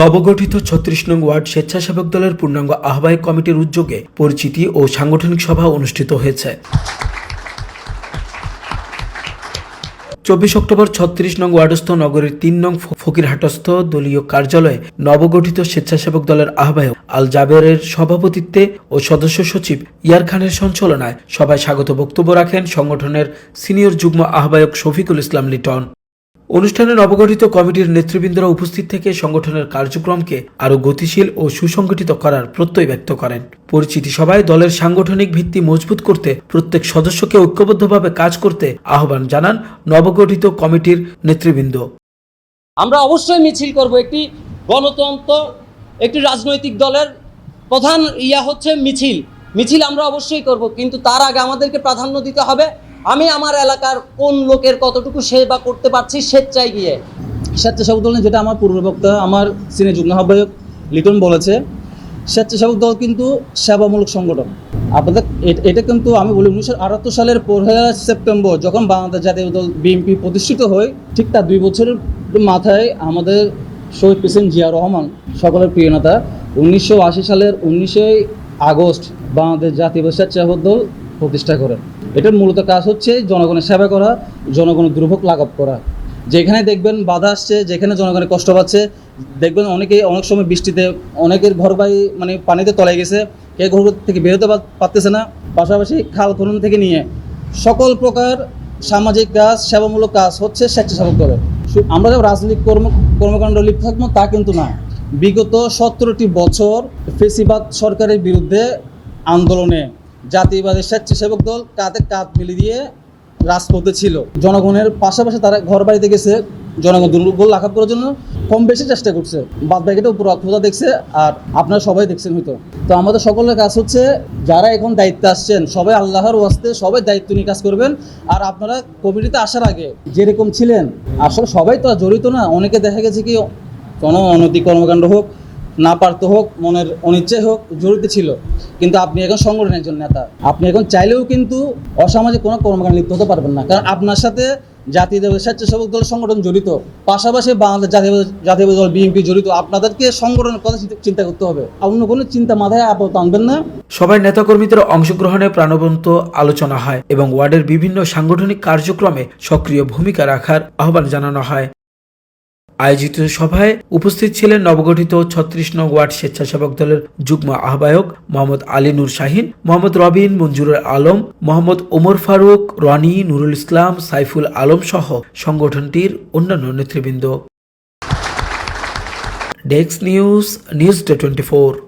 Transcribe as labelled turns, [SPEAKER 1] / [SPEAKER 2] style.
[SPEAKER 1] নবগঠিত ছত্রিশ নং ওয়ার্ড স্বেচ্ছাসেবক দলের পূর্ণাঙ্গ আহ্বায়ক কমিটির উদ্যোগে পরিচিতি ও সাংগঠনিক সভা অনুষ্ঠিত হয়েছে। চব্বিশ অক্টোবর ছত্রিশ নং ওয়ার্ডস্থ নগরীর তিন নং ফকিরহাটস্থ দলীয় কার্যালয়ে নবগঠিত স্বেচ্ছাসেবক দলের আহ্বায়ক আল জাবেরের সভাপতিত্বে ও সদস্য সচিব ইয়ার খানের সঞ্চালনায় সভায় স্বাগত বক্তব্য রাখেন সংগঠনের সিনিয়র যুগ্ম আহ্বায়ক শফিকুল ইসলাম লিটন। অনুষ্ঠানে নবগঠিত কমিটির নেতৃবৃন্দরা উপস্থিত থেকে সংগঠনের কার্যক্রমকে আরও গতিশীল ও সুসংগঠিত করার প্রত্যয় ব্যক্ত করেন। পরিচিতি সভায় দলের সাংগঠনিক ভিত্তি মজবুত করতে প্রত্যেক সদস্যকে ঐক্যবদ্ধভাবে কাজ করতে আহ্বান জানান নবগঠিত কমিটির নেতৃবৃন্দ।
[SPEAKER 2] আমরা অবশ্যই মিছিল করব একটি গণতন্ত্র, একটি রাজনৈতিক দলের প্রধান ইয়া হচ্ছে মিছিল। মিছিল আমরা অবশ্যই করব, কিন্তু তার আগে আমাদেরকে প্রাধান্য দিতে হবে আমি আমার এলাকার কোন লোকের কতটুকু সেবা করতে পারছি স্বেচ্ছায় গিয়ে।
[SPEAKER 3] স্বেচ্ছাসেবক দল যেটা আমার পূর্ববক্তা আমার সিনে যুগ্ম আহ্বায়ক লিটন বলেছে, স্বেচ্ছাসেবক দল কিন্তু সেবামূলক সংগঠন। আপনাদের এটা কিন্তু আমি বলি, উনিশশো আটাত্তর সালের পনেরো সেপ্টেম্বর যখন বাংলাদেশ জাতীয় দল বিএনপি প্রতিষ্ঠিত হয়, ঠিক তার দুই বছরের মাথায় আমাদের শহীদ প্রেসিডেন্ট জিয়া রহমান, সকলের প্রিয় নেতা, উনিশশো আশি সালের উনিশে আগস্ট বাংলাদেশ জাতীয় স্বেচ্ছাসেবক দল প্রতিষ্ঠা করেন। এটার মূলত কাজ হচ্ছে জনগণের সেবা করা, জনগণের দুর্ভোগ লাঘব করা। যেখানে দেখবেন বাধা আসছে, যেখানে জনগণের কষ্ট পাচ্ছে, দেখবেন অনেকে অনেক সময় বৃষ্টিতে, অনেকের ঘর বাড়ি মানে পানিতে তলে গেছে কে ঘর থেকে বেরোতে পারতেছে না, পাশাপাশি খাল খনন থেকে নিয়ে। সকল প্রকার সামাজিক কাজ, সেবামূলক কাজ হচ্ছে স্বেচ্ছাসেবক দলের। আমরা যে রাজনৈতিক কর্ম, কর্মকাণ্ড লিপ্ত থাকব তা কিন্তু না। বিগত সতেরোটি বছর ফেসিবাদ সরকারের বিরুদ্ধে আন্দোলনে জাতীয়বাদী স্বেচ্ছাসেবক দল কাঁধে কাঁধ মিলিয়ে দিয়ে রাজপথে ছিল। জনগণের পাশাপাশি তারা ঘর বাড়িতে গেছে, জনগণ দুর্বল লাঘব করার জন্য কম বেশি চেষ্টা করছে। বাদ বাকিটা উপর খোদা দেখছে আর আপনারা সবাই দেখছেন হয়তো। তো আমাদের সকলের কাজ হচ্ছে, যারা এখন দায়িত্বে আসছেন, সবাই আল্লাহর ওয়াস্তে সবাই দায়িত্ব নিয়ে কাজ করবেন। আর আপনারা কমিটিতে আসার আগে যেরকম ছিলেন, আসলে সবাই তো জড়িত না। অনেকে দেখা গেছে কি কোনো অনৈতিক কর্মকাণ্ড হোক না পারতে হোক, মনের অনিচ্ছাই হোক, জড়িত ছিল। কিন্তু আপনি এখন সংগঠনের একজন নেতা। আপনি এখন চাইলেও কিন্তু অসামাজিক কোনো কর্মকাণ্ড লিপ্ত হতে পারবেন না। কারণ আপনার সাথে জাতীয় দল, স্বেচ্ছাসেবক দল সংগঠন জড়িত। পাশাপাশি বাংলাদেশ জাতীয় জাতীয় দল বিএনপি জড়িত। আপনাদেরকে সংগঠনের কথা চিন্তা- করতে হবে। অন্য কোনো চিন্তা মাথায় আপাতত আনবেন না।
[SPEAKER 1] সবাই নেতাকর্মীদের অংশগ্রহণে প্রাণবন্ত আলোচনা হয় এবং ওয়ার্ডের বিভিন্ন সাংগঠনিক কার্যক্রমে সক্রিয় ভূমিকা রাখার আহ্বান জানানো হয়। আয়োজিত সভায় উপস্থিত ছিলেন নবগঠিত ছত্রিশ নং ওয়ার্ড স্বেচ্ছাসেবক দলের যুগ্ম আহ্বায়ক মোহাম্মদ আলী নুর শাহিন, মোহাম্মদ রবিন মঞ্জুরুল আলম, মোহাম্মদ ওমর ফারুক, রনি নুরুল ইসলাম, সাইফুল আলম সহ সংগঠনটির অন্যান্য নেতৃবৃন্দ। Desk news news twenty